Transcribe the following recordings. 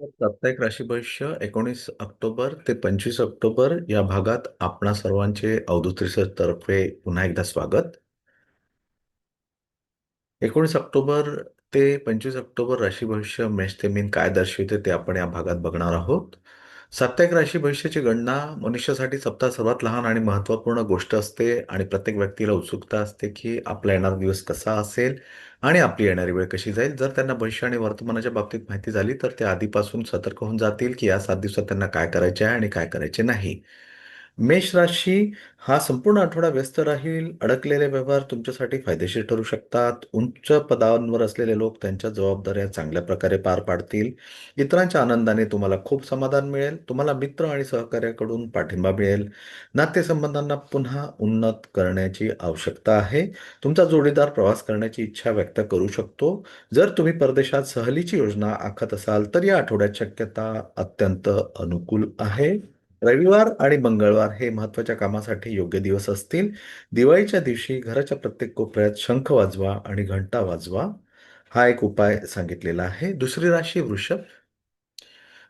साप्ताहिक राशी भविष्य एकोणीस ऑक्टोबर ते पंचवीस ऑक्टोबर या भागात आपणा सर्वांचे अवधूत रिसर्च तर्फे पुन्हा एकदा स्वागत. एकोणीस ऑक्टोबर ते पंचवीस ऑक्टोबर राशी भविष्य मेष ते मीन काय दर्शवते ते आपण या भागात बघणार आहोत. साप्ताहिक राशी भविष्याची गणना मनुष्यासाठी सप्ताह सर्वात लहान आणि महत्त्वपूर्ण गोष्ट असते आणि प्रत्येक व्यक्तीला उत्सुकता असते की आपला येणारा दिवस कसा असेल आणि आपली येणारी वेळ कशी जाईल. जर त्यांना भविष्य आणि वर्तमानाच्या बाबतीत माहिती झाली तर ते आधीपासून सतर्क होऊन जातील की या सात दिवसात त्यांना काय करायचे आहे आणि काय करायचे नाही. मेष राशी हा संपूर्ण आठवडा व्यस्त राहील अडकलेले व्यवहार तुमच्यासाठी फायदेशीर ठरू शकतात. उंच पदांवर असलेले लोक त्यांच्या जबाबदाऱ्या चांगल्या प्रकारे पार पाडतील. इतरांच्या आनंदाने तुम्हाला खूप समाधान मिळेल. तुम्हाला मित्र आणि सहकार्याकडून पाठिंबा मिळेल. नातेसंबंधांना पुन्हा उन्नत करण्याची आवश्यकता आहे. तुमचा जोडीदार प्रवास करण्याची इच्छा व्यक्त करू शकतो. जर तुम्ही परदेशात सहलीची योजना आखत असाल तर या आठवड्यात शक्यता अत्यंत अनुकूल आहे. रविवार आणि मंगळवार हे महत्त्वाच्या कामासाठी योग्य दिवस असतील. दिवाळीच्या दिवशी घराच्या प्रत्येक कोपऱ्यात शंख वाजवा आणि घंटा वाजवा. हा एक उपाय सांगितलेला आहे. दुसरी राशी वृषभ.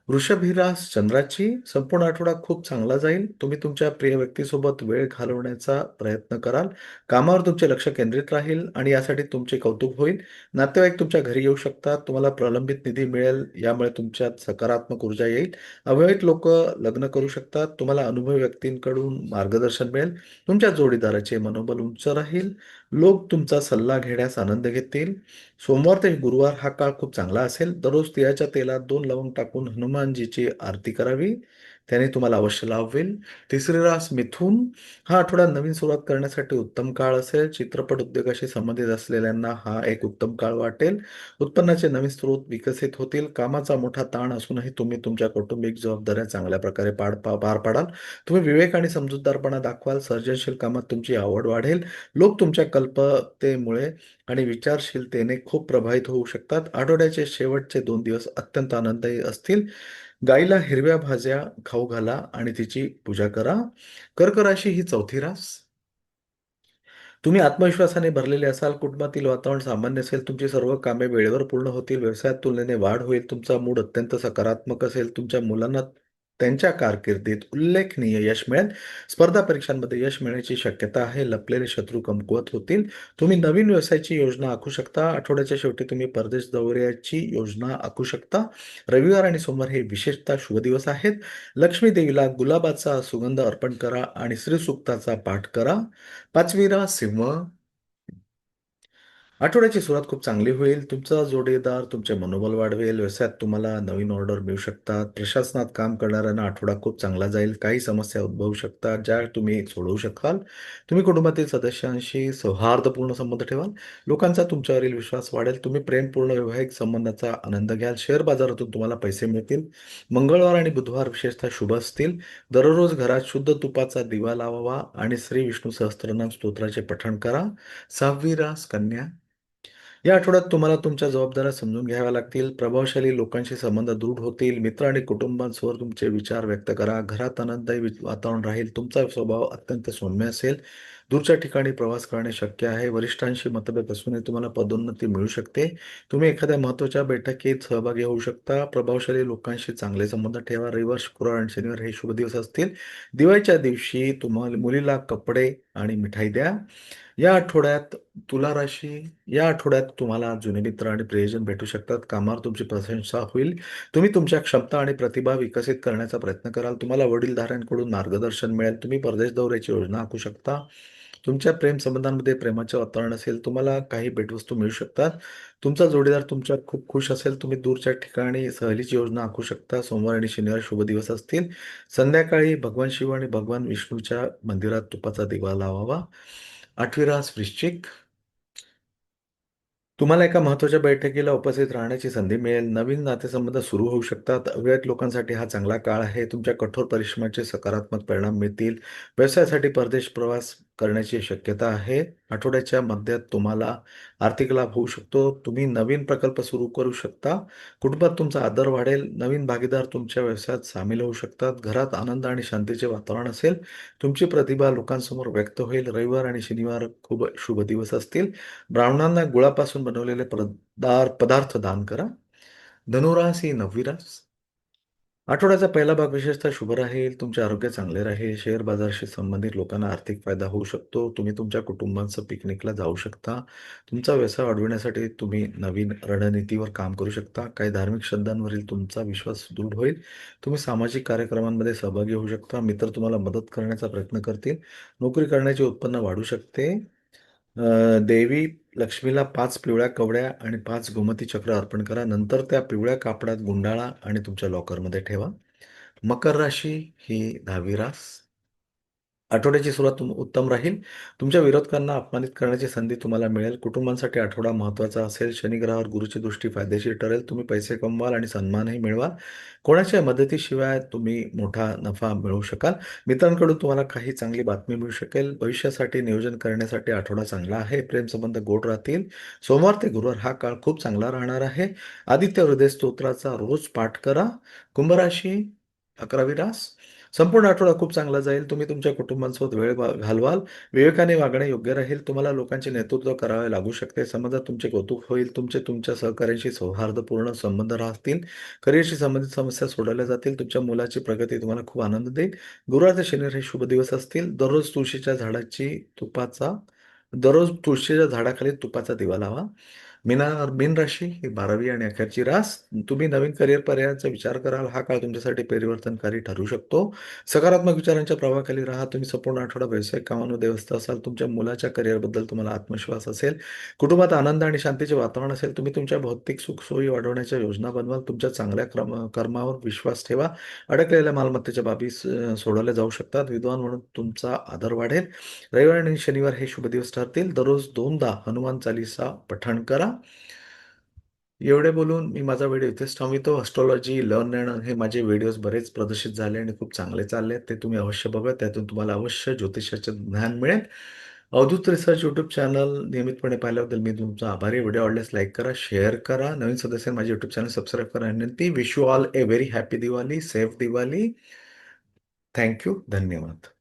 वृषभ ही रास चंद्राची संपूर्ण आठवडा खूप चांगला जाईल. तुम्ही तुमच्या प्रिय व्यक्तीसोबत वेळ घालवण्याचा प्रयत्न कराल. कामावर तुमचे लक्ष केंद्रित राहील आणि यासाठी तुमचे कौतुक होईल. नातेवाईक तुमच्या घरी येऊ शकतात. तुम्हाला प्रलंबित निधी मिळेल. यामुळे तुमच्यात सकारात्मक ऊर्जा येईल. अविवाहित लोक लग्न करू शकतात. तुम्हाला अनुभवी व्यक्तींकडून मार्गदर्शन मिळेल. तुमच्या जोडीदाराचे मनोबल उंच राहील. लोक तुमचा सल्ला घेण्यास आनंद घेतील. सोमवार ते गुरुवार हा काळ खूप चांगला असेल. दररोज तिळाच्या तेलात दोन लवंग टाकून हनुमानजीची आरती करावी. त्याने तुम्हाला अवश्य लाभ होईल तिसरी रास मिथून. हा आठवडा नवीन सुरुवात करण्यासाठी उत्तम काळ असेल. चित्रपट उद्योगाशी संबंधित असलेल्यांना हा एक उत्तम काळ वाटेल. उत्पन्नाचे नवीन स्रोत विकसित होतील. कामाचा मोठा ताण असूनही तुम्ही तुमच्या कौटुंबिक जबाबदाऱ्या चांगल्या प्रकारे पार पा- पार पाडाल. तुम्ही विवेक आणि समजूतदारपणा दाखवाल. सर्जनशील कामात तुमची आवड वाढेल. लोक तुमच्या कल्पतेमुळे आणि विचारशीलतेने खूप प्रभावित होऊ शकतात. आठवड्याचे शेवटचे दोन दिवस अत्यंत आनंददायी असतील. गाईला हिरव्या भाज्या खाऊ घाला आणि तिची पूजा करा. कर्क राशी ही चौथी रास. तुम्ही आत्मविश्वासाने भरलेले असाल कुटुंबातील वातावरण सामान्य असेल तुमची सर्व कामे वेळेवर पूर्ण होतील व्यवसायात तुलनेने वाढ होईल तुमचा मूड अत्यंत सकारात्मक असेल तुमच्या मुलांना त्यांच्या कारकिर्दीत उल्लेखनीय यश मिळेल. स्पर्धा परीक्षांमध्ये यश मिळण्याची शक्यता आहे. लपलेले शत्रू कमकुवत होतील. तुम्ही नवीन व्यवसायाची योजना आखू शकता. आठवड्याच्या शेवटी तुम्ही परदेश दौऱ्याची योजना आखू शकता. रविवार आणि सोमवार हे विशेषतः शुभ दिवस आहेत. लक्ष्मी देवीला गुलाबाचा सुगंध अर्पण करा आणि श्रीसुक्ताचा पाठ करा. पाचवीरा सिंह आठवड्याची सुरुवात खूप चांगली होईल. तुमचा जोडीदार तुमचे मनोबल वाढवेल. व्यवसायात तुम्हाला नवीन ऑर्डर मिळू शकतात. प्रशासनात काम करणाऱ्यांना आठवडा खूप चांगला जाईल. काही समस्या उद्भवू शकतात ज्या तुम्ही सोडवू शकाल. तुम्ही कुटुंबातील सदस्यांशी सौहार्दपूर्ण संबंध ठेवाल. लोकांचा तुमच्यावरील विश्वास वाढेल. तुम्ही प्रेमपूर्ण वैवाहिक संबंधाचा आनंद घ्याल. शेअर बाजारातून तुम्हाला पैसे मिळतील. मंगळवार आणि बुधवार विशेषतः शुभ असतील. दररोज घरात शुद्ध तुपाचा दिवा लावावा आणि श्री विष्णू सहस्त्रनाम स्तोत्राचे पठण करा. सहावी रास कन्या या आठवड्यात तुम्हाला तुमच्या जबाबदाऱ्या समजून घ्याव्या लागतील. प्रभावशाली लोकांशी संबंध दृढ होतील. मित्र आणि कुटुंबांसोबत तुमचे विचार व्यक्त करा. घरात आनंददायी वातावरण राहील. तुमचा स्वभाव अत्यंत सौम्य असेल. दूरच्या ठिकाणी प्रवास करणे शक्य आहे. वरिष्ठांशी मतभेद असूनही तुम्हाला पदोन्नती मिळू शकते. तुम्ही एखाद्या महत्त्वाच्या बैठकीत सहभागी होऊ शकता. प्रभावशाली लोकांशी चांगले संबंध ठेवा. रविवार शुक्रवार आणि शनिवार हे शुभ दिवस असतील. दिवाळीच्या दिवशी तुम्हाला मुलीला कपडे आणि मिठाई द्या. या आठवड्यात तुला राशी या आठवड्यात तुम्हाला जुने मित्र आणि प्रियजन भेटू शकतात. कामावर तुमची प्रशंसा होईल. तुम्ही तुमच्या क्षमता आणि प्रतिभा विकसित करण्याचा प्रयत्न कराल. तुम्हाला वडीलधाऱ्यांकडून मार्गदर्शन मिळेल. तुम्ही परदेश दौऱ्याची योजना आखू शकता. तुमच्या प्रेम संबंधांमध्ये प्रेमाचे वातावरण असेल. तुम्हाला काही भेटवस्तू मिळू शकतात. तुमचा जोडीदार तुमच्या खूप खुश असेल. तुम्ही दूरच्या ठिकाणी सहलीची योजना आखू शकता. सोमवार आणि शनिवार शुभ दिवस असतील. संध्याकाळी भगवान शिव आणि भगवान विष्णूच्या मंदिरात तुपाचा दिवा लावावा. आठवी रास वृश्चिक. तुम्हाला एका महत्त्वाच्या बैठकीला उपस्थित राहण्याची संधी मिळेल. नवीन नातेसंबंध सुरू होऊ शकतात. अविवाहित लोकांसाठी हा चांगला काळ आहे. तुमच्या कठोर परिश्रमाचे सकारात्मक परिणाम मिळतील. व्यवसायासाठी परदेश प्रवास करण्याची शक्यता आहे. आठवड्याच्या मध्यात तुम्हाला आर्थिक लाभ होऊ शकतो. तुम्ही नवीन प्रकल्प सुरू करू शकता. कुटुंबात तुमचा आदर वाढेल. नवीन भागीदार तुमच्या व्यवसायात सामील होऊ शकतात. घरात आनंद आणि शांतीचे वातावरण असेल. तुमची प्रतिभा लोकांसमोर व्यक्त होईल. रविवार आणि शनिवार खूप शुभ दिवस असतील. ब्राह्मणांना गुळापासून बनवलेले पदार्थ पदार्थ दान करा. धनुरास ही नववी रास आठवड्याचा पहिला भाग विशेषतः शुभ राहील. तुमचे आरोग्य चांगले राहील. शेअर बाजाराशी संबंधित लोकांना आर्थिक फायदा होऊ शकतो. तुम्ही तुमच्या कुटुंबासह पिकनिकला जाऊ शकता. तुमचा व्यवसाय वाढविण्यासाठी तुम्ही नवीन रणनीतीवर काम करू शकता. काही धार्मिक श्रद्धांवरील तुमचा विश्वास दृढ होईल. तुम्ही सामाजिक कार्यक्रमांमध्ये सहभागी होऊ शकता. मित्र तुम्हाला मदत करण्याचा प्रयत्न करतील. नोकरी करण्याचे उत्पन्न वाढू शकते. अ, देवी लक्ष्मीला पाच पिवळ्या कवड्या आणि पाच गोमती चक्र अर्पण करा. नंतर त्या पिवळ्या कापडात गुंडाळा आणि तुमच्या लॉकरमध्ये ठेवा. मकर राशी ही 10वी रास. आठवड्याची सुरुवात तुम उत्तम राहील. तुमच्या विरोधकांना अपमानित करण्याची संधी तुम्हाला मिळेल. कुटुंबांसाठी आठवडा महत्त्वाचा असेल. शनिग्रहावर गुरुची दृष्टी फायदेशीर ठरेल. तुम्ही पैसे कमवाल आणि सन्मानही मिळवाल. कोणाच्या मदतीशिवाय तुम्ही मोठा नफा मिळवू शकाल. मित्रांकडून तुम्हाला काही चांगली बातमी मिळू शकेल. भविष्यासाठी नियोजन करण्यासाठी आठवडा चांगला आहे. प्रेमसंबंध गोड राहतील. सोमवार ते गुरुवार हा काळ खूप चांगला राहणार आहे. आदित्य हृदय स्तोत्राचा रोज पाठ करा. कुंभराशी अकरावी रास. संपूर्ण आठवडा खूप चांगला जाईल. तुम्ही तुमच्या कुटुंबांसोबत वेळ वा घालवाल. विवेकाने वागणे योग्य राहील. तुम्हाला लोकांचे नेतृत्व करावे लागू शकते. समाजात तुमचे कौतुक होईल. तुमचे तुमच्या सहकाऱ्यांशी सौहार्दपूर्ण संबंध राहतील. करिअरशी संबंधित समस्या सोडवल्या जातील. तुमच्या मुलाची प्रगती तुम्हाला खूप आनंद देईल. गुरुवार ते शनिवार हे शुभ दिवस असतील. दररोज तुळशीच्या झाडाची तुपाचा दररोज तुळशीच्या झाडाखाली तुपाचा दिवा लावा. मीना मीन राशी ही 12वी आणि अखेरची रास. तुम्ही नवीन करिअर पर्यायांचा विचार कराल. हा काळ तुमच्यासाठी परिवर्तनकारी ठरू शकतो. सकारात्मक विचारांच्या प्रभावाखाली राहा. तुम्ही संपूर्ण आठवडा व्यावसायिक कामांमध्ये व्यस्त असाल. तुमच्या मुलाच्या करिअरबद्दल तुम्हाला आत्मविश्वास असेल. कुटुंबात आनंद आणि शांतीचे वातावरण असेल. तुम्ही तुमच्या भौतिक सुखसोयी वाढवण्याच्या योजना बनवाल. तुमच्या चांगल्या क्रम कर्मावर विश्वास ठेवा. अडकलेल्या मालमत्तेच्या बाबी सोडवल्या जाऊ शकतात. विद्वान म्हणून तुमचा आदर वाढेल. रविवार आणि शनिवार हे शुभ दिवस ठरतील. दररोज दोनदा हनुमान चालीसा पठण करा. एवढे बोलून मी माझा व्हिडिओ इथेच थांबितो ऑस्ट्रॉलॉजी लर्न अँड हे माझे व्हिडिओज बरेच प्रदर्शित झाले आणि खूप चांगले चालले आहेत. ते तुम्ही अवश्य बघा. त्यातून तुम्हाला अवश्य ज्योतिषाचे ज्ञान मिळेल. अवधूत रिसर्च यूट्यूब चॅनल नियमितपणे पाहिल्याबद्दल मी तुमचा आभारी व्हिडिओ आवडल्यास लाईक करा, शेअर करा. नवीन सदस्य माझे यूट्यूब चॅनल सबस्क्राईब करा विनंती. Wish you all a very happy Diwali, safe Diwali. Thank you. धन्यवाद.